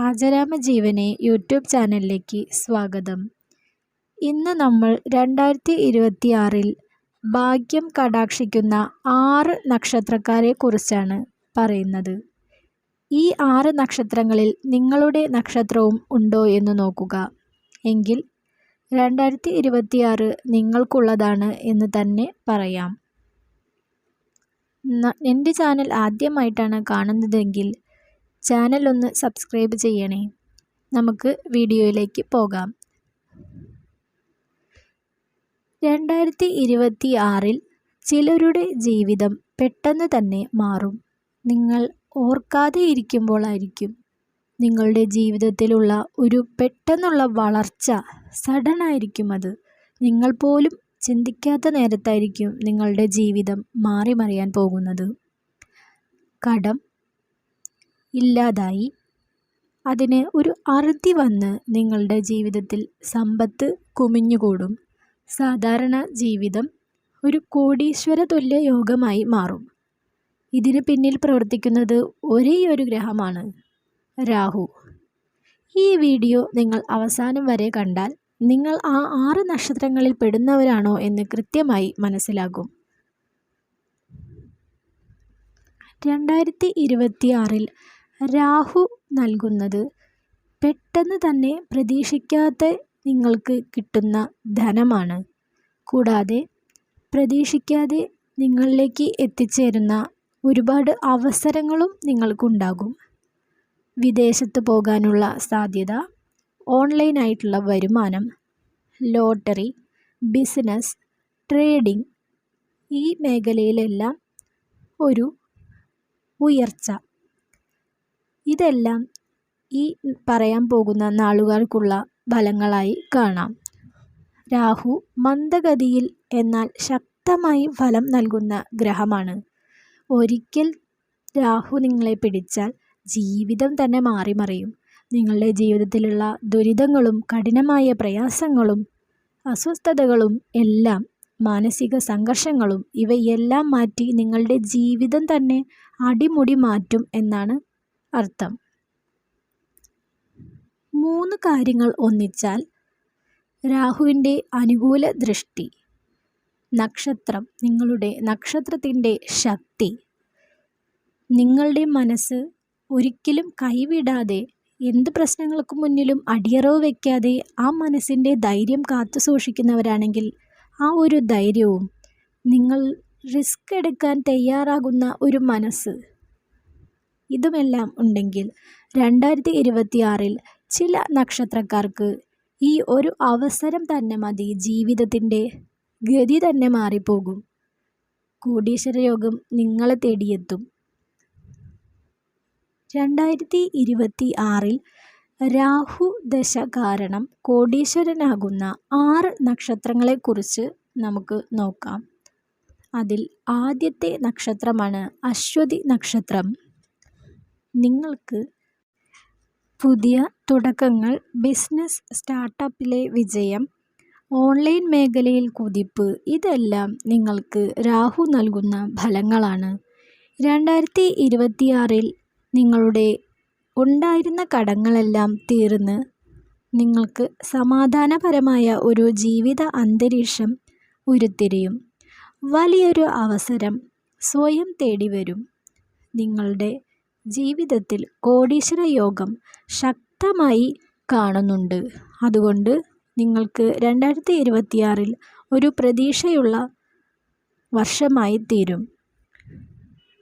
ആചരാമജീവനെ YouTube ചാനലിലേക്ക് സ്വാഗതം. ഇന്ന് നമ്മൾ രണ്ടായിരത്തി ഇരുപത്തിയാറിൽ ഭാഗ്യം കടാക്ഷിക്കുന്ന ആറ് നക്ഷത്രക്കാരെ കുറിച്ചാണ് പറയുന്നത്. ഈ ആറ് നക്ഷത്രങ്ങളിൽ നിങ്ങളുടെ നക്ഷത്രവും ഉണ്ടോ എന്ന് നോക്കുക. എങ്കിൽ രണ്ടായിരത്തി ഇരുപത്തിയാറ് നിങ്ങൾക്കുള്ളതാണ് എന്ന് തന്നെ പറയാം. എന്റെ ചാനൽ ആദ്യമായിട്ടാണ് കാണുന്നതെങ്കിൽ ചാനൽ ഒന്ന് സബ്സ്ക്രൈബ് ചെയ്യണേ. നമുക്ക് വീഡിയോയിലേക്ക് പോകാം. രണ്ടായിരത്തി ഇരുപത്തി ആറിൽ ചിലരുടെ ജീവിതം പെട്ടെന്ന് തന്നെ മാറും. നിങ്ങൾ ഓർക്കാതെ ഇരിക്കുമ്പോഴായിരിക്കും നിങ്ങളുടെ ജീവിതത്തിലുള്ള ഒരു പെട്ടെന്നുള്ള വളർച്ച സഡൻ ആയിരിക്കും അത്. നിങ്ങൾ പോലും ചിന്തിക്കാത്ത നേരത്തായിരിക്കും നിങ്ങളുടെ ജീവിതം മാറി മറിയാൻ പോകുന്നത്. കടം ഇല്ലാതായി. അതിന് ഒരു അറുതി വന്ന് നിങ്ങളുടെ ജീവിതത്തിൽ സമ്പത്ത് കുമിഞ്ഞുകൂടും. സാധാരണ ജീവിതം ഒരു കോടീശ്വര തുല്യ യോഗമായി മാറും. ഇതിന് പിന്നിൽ പ്രവർത്തിക്കുന്നത് ഒരേ ഒരു ഗ്രഹമാണ് രാഹു. ഈ വീഡിയോ നിങ്ങൾ അവസാനം വരെ കണ്ടാൽ നിങ്ങൾ ആ ആറ് നക്ഷത്രങ്ങളിൽ പെടുന്നവരാണോ എന്ന് കൃത്യമായി മനസ്സിലാകും. രണ്ടായിരത്തി ഇരുപത്തിയാറിൽ രാഹു നൽകുന്നത്. പെട്ടെന്ന് തന്നെ പ്രതീക്ഷിക്കാത്ത നിങ്ങൾക്ക് കിട്ടുന്ന ധനമാണ്. കൂടാതെ പ്രതീക്ഷിക്കാതെ നിങ്ങളിലേക്ക് എത്തിച്ചേരുന്ന ഒരുപാട് അവസരങ്ങളും നിങ്ങൾക്കുണ്ടാകും. വിദേശത്ത് പോകാനുള്ള സാധ്യത ഓൺലൈനായിട്ടുള്ള വരുമാനം ലോട്ടറി ബിസിനസ് ട്രേഡിംഗ് ഈ മേഖലയിലെല്ലാം ഒരു ഉയർച്ച. ഇതെല്ലാം ഈ പറയാൻ പോകുന്ന നാളുകൾക്കുള്ള ഫലങ്ങളായി കാണാം. രാഹു മന്ദഗതിയിൽ എന്നാൽ ശക്തമായി ഫലം നൽകുന്ന ഗ്രഹമാണ്. ഒരിക്കൽ രാഹു നിങ്ങളെ പിടിച്ചാൽ ജീവിതം തന്നെ മാറി മറിയും നിങ്ങളുടെ ജീവിതത്തിലുള്ള ദുരിതങ്ങളും കഠിനമായ പ്രയാസങ്ങളും അസ്വസ്ഥതകളും എല്ലാം മാനസിക സംഘർഷങ്ങളും ഇവയെല്ലാം മാറ്റി നിങ്ങളുടെ ജീവിതം തന്നെ അടിമുടി മാറ്റും എന്നാണ് അർത്ഥം. മൂന്ന് കാര്യങ്ങൾ ഒന്നിച്ചാൽ രാഹുവിന്റെ അനുകൂല ദൃഷ്ടി നക്ഷത്രം നിങ്ങളുടെ നക്ഷത്രത്തിന്റെ ശക്തി നിങ്ങളുടെ മനസ്സ് ഒരിക്കലും കൈവിടാതെ എന്ത് പ്രശ്നങ്ങൾക്ക് മുന്നിലും അടിയറവ് വയ്ക്കാതെ ആ മനസ്സിന്റെ ധൈര്യം കാത്തു സൂക്ഷിക്കുന്നവരാണെങ്കിൽ ആ ഒരു ധൈര്യവും നിങ്ങൾ റിസ്ക് എടുക്കാൻ തയ്യാറാകുന്ന ഒരു മനസ്സ്. ഇതുമെല്ലാം ഉണ്ടെങ്കിൽ രണ്ടായിരത്തി ഇരുപത്തിയാറിൽ ചില നക്ഷത്രക്കാർക്ക് ഈ ഒരു അവസരം തന്നെ മതി ജീവിതത്തിന്റെ ഗതി തന്നെ മാറിപ്പോകും. കോടീശ്വര യോഗം നിങ്ങളെ തേടിയെത്തും. രണ്ടായിരത്തി ഇരുപത്തി ആറിൽ രാഹു ദശ കാരണം കോടീശ്വരനാകുന്ന ആറ് നക്ഷത്രങ്ങളെക്കുറിച്ച് നമുക്ക് നോക്കാം. അതിൽ ആദ്യത്തെ നക്ഷത്രമാണ് അശ്വതി നക്ഷത്രം. നിങ്ങൾക്ക് പുതിയ തുടക്കങ്ങൾ ബിസിനസ് സ്റ്റാർട്ടപ്പിലെ വിജയം ഓൺലൈൻ മേഖലയിൽ കുതിപ്പ് ഇതെല്ലാം നിങ്ങൾക്ക് രാഹു നൽകുന്ന ഫലങ്ങളാണ്. രണ്ടായിരത്തി ഇരുപത്തിയാറിൽ നിങ്ങളുടെ ഉണ്ടായിരുന്ന കടങ്ങളെല്ലാം തീർന്ന് നിങ്ങൾക്ക് സമാധാനപരമായ ഒരു ജീവിത അന്തരീക്ഷം ഉരുത്തിരിയും. വലിയൊരു അവസരം സ്വയം തേടി വരും നിങ്ങളുടെ ജീവിതത്തിൽ കോടീശ്വര യോഗം ശക്തമായി കാണുന്നുണ്ട്. അതുകൊണ്ട് നിങ്ങൾക്ക് രണ്ടായിരത്തി ഇരുപത്തിയാറിൽ ഒരു പ്രതീക്ഷയുള്ള വർഷമായി തീരും.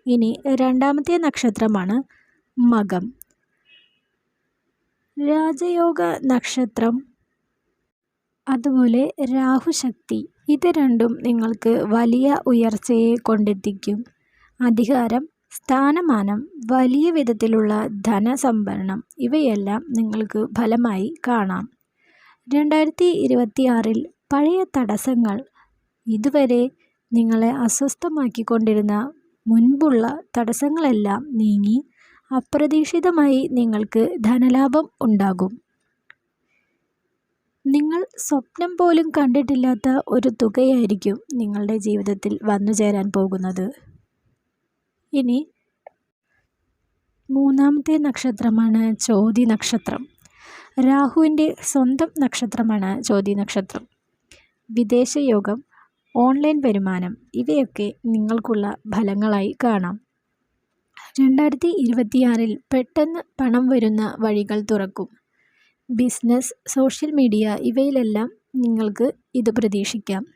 ഇനി രണ്ടാമത്തെ നക്ഷത്രമാണ് മകം. രാജയോഗ നക്ഷത്രം അതുപോലെ രാഹുശക്തി ഇത് രണ്ടും നിങ്ങൾക്ക് വലിയ ഉയർച്ചയെ കൊണ്ടെത്തിക്കും. അധികാരം സ്ഥാനമാനം വലിയ വിധത്തിലുള്ള ധനസംഭരണം ഇവയെല്ലാം നിങ്ങൾക്ക് ഫലമായി കാണാം. രണ്ടായിരത്തി ഇരുപത്തിയാറിൽ പഴയ തടസ്സങ്ങൾ ഇതുവരെ നിങ്ങളെ അസ്വസ്ഥമാക്കിക്കൊണ്ടിരുന്ന മുൻപുള്ള തടസ്സങ്ങളെല്ലാം നീങ്ങി അപ്രതീക്ഷിതമായി നിങ്ങൾക്ക് ധനലാഭം ഉണ്ടാകും. നിങ്ങൾ സ്വപ്നം പോലും കണ്ടിട്ടില്ലാത്ത ഒരു തുകയായിരിക്കും നിങ്ങളുടെ ജീവിതത്തിൽ വന്നു ചേരാൻ പോകുന്നത്. ഇനി മൂന്നാമത്തെ നക്ഷത്രമാണ് ചോതി നക്ഷത്രം. രാഹുവിന്റെ സ്വന്തം നക്ഷത്രമാണ് ചോതി നക്ഷത്രം. വിദേശയോഗം ഓൺലൈൻ വരുമാനം ഇവയൊക്കെ നിങ്ങൾക്കുള്ള ഫലങ്ങളായി കാണാം. രണ്ടായിരത്തി ഇരുപത്തിയാറിൽ പെട്ടെന്ന് പണം വരുന്ന വഴികൾ തുറക്കും. ബിസിനസ് സോഷ്യൽ മീഡിയ ഇവയിലെല്ലാം നിങ്ങൾക്ക് ഇത് പ്രതീക്ഷിക്കാം.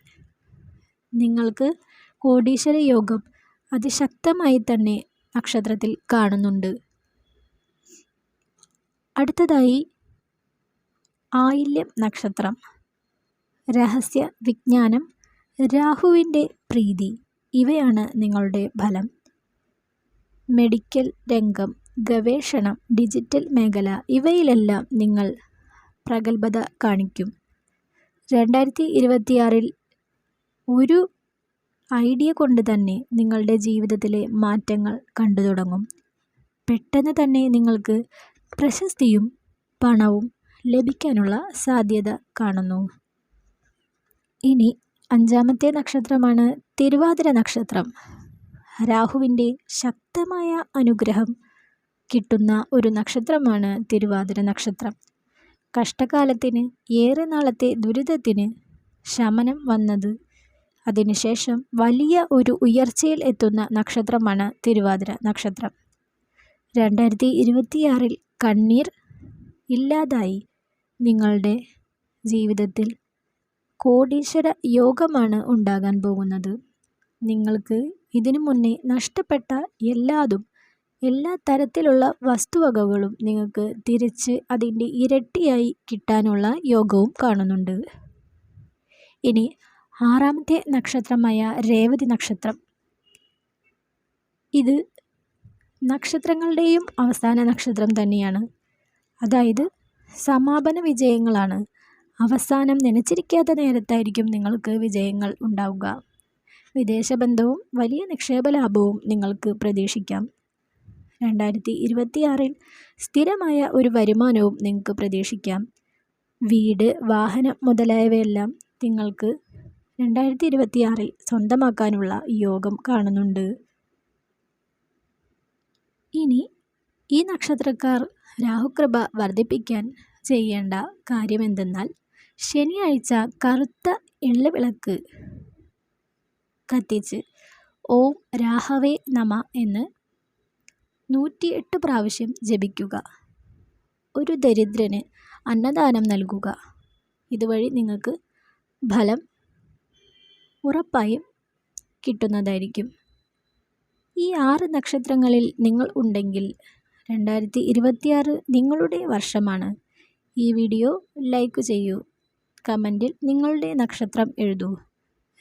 നിങ്ങൾക്ക് കോടീശ്വര യോഗം അതിശക്തമായി തന്നെ നക്ഷത്രത്തിൽ കാണുന്നുണ്ട്. അടുത്തതായി ആയില്യം നക്ഷത്രം. രഹസ്യ വിജ്ഞാനം. രാഹുവിന്റെ പ്രീതി. ഇവയാണ് നിങ്ങളുടെ ഫലം. മെഡിക്കൽ രംഗം ഗവേഷണം ഡിജിറ്റൽ മേഖല ഇവയിലെല്ലാം നിങ്ങൾ പ്രഗത്ഭത കാണിക്കും. രണ്ടായിരത്തി ഇരുപത്തിയാറിൽ ഒരു ഐഡിയ കൊണ്ട് തന്നെ നിങ്ങളുടെ ജീവിതത്തിലെ മാറ്റങ്ങൾ കണ്ടു തുടങ്ങും. പെട്ടെന്ന് തന്നെ നിങ്ങൾക്ക് പ്രശസ്തിയും പണവും ലഭിക്കാനുള്ള സാധ്യത കാണുന്നു. ഇനി അഞ്ചാമത്തെ നക്ഷത്രമാണ് തിരുവാതിര നക്ഷത്രം. രാഹുവിന്റെ ശക്തമായ അനുഗ്രഹം കിട്ടുന്ന ഒരു നക്ഷത്രമാണ് തിരുവാതിര നക്ഷത്രം. കഷ്ടകാലത്തിന് ഏറെ നാളത്തെ ദുരിതത്തിന് ശമനം വന്നത് അതിനുശേഷം വലിയ ഒരു ഉയർച്ചയിൽ എത്തുന്ന നക്ഷത്രമാണ് തിരുവാതിര നക്ഷത്രം. രണ്ടായിരത്തി ഇരുപത്തിയാറിൽ കണ്ണീർ ഇല്ലാതായി. നിങ്ങളുടെ ജീവിതത്തിൽ കോടീശ്വര യോഗമാണ് ഉണ്ടാകാൻ പോകുന്നത്. നിങ്ങൾക്ക് ഇതിനു മുന്നേ നഷ്ടപ്പെട്ട എല്ലാതും എല്ലാ തരത്തിലുള്ള വസ്തുവകകളും നിങ്ങൾക്ക് തിരിച്ച് അതിന്റെ ഇരട്ടിയായി കിട്ടാനുള്ള യോഗവും കാണുന്നുണ്ട്. ഇനി ആറാമത്തെ നക്ഷത്രമായ രേവതി നക്ഷത്രം. ഇത് നക്ഷത്രങ്ങളുടെയും അവസാന നക്ഷത്രം തന്നെയാണ്. അതായത് സമാപന വിജയങ്ങളാണ്. അവസാനം നനച്ചിരിക്കാത്ത നേരത്തായിരിക്കും നിങ്ങൾക്ക് വിജയങ്ങൾ ഉണ്ടാവുക. വിദേശബന്ധവും വലിയ നിക്ഷേപ ലാഭവും നിങ്ങൾക്ക് പ്രതീക്ഷിക്കാം. രണ്ടായിരത്തി ഇരുപത്തിയാറിൽ സ്ഥിരമായ ഒരു വരുമാനവും നിങ്ങൾക്ക് പ്രതീക്ഷിക്കാം. വീട് വാഹനം മുതലായവയെല്ലാം നിങ്ങൾക്ക് രണ്ടായിരത്തി ഇരുപത്തിയാറിൽ സ്വന്തമാക്കാനുള്ള യോഗം കാണുന്നുണ്ട്. ഇനി ഈ നക്ഷത്രക്കാർ രാഹുകൃപ വർദ്ധിപ്പിക്കാൻ ചെയ്യേണ്ട കാര്യമെന്തെന്നാൽ ശനിയാഴ്ച കറുത്ത എള്ളുവിളക്ക് കത്തിച്ച് ഓം രാഹവേ നമ എന്ന് നൂറ്റിയെട്ട് പ്രാവശ്യം ജപിക്കുക. ഒരു ദരിദ്രന് അന്നദാനം നൽകുക. ഇതുവഴി നിങ്ങൾക്ക് ഫലം ഉറപ്പായും കിട്ടുന്നതായിരിക്കും. ഈ ആറ് നക്ഷത്രങ്ങളിൽ നിങ്ങൾ ഉണ്ടെങ്കിൽ രണ്ടായിരത്തി ഇരുപത്തിയാറ് നിങ്ങളുടെ വർഷമാണ്. ഈ വീഡിയോ ലൈക്ക് ചെയ്യൂ. കമന്റിൽ നിങ്ങളുടെ നക്ഷത്രം എഴുതൂ.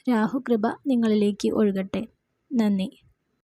രാഹുകൃപ നിങ്ങളിലേക്ക് ഒഴുകട്ടെ. നന്ദി.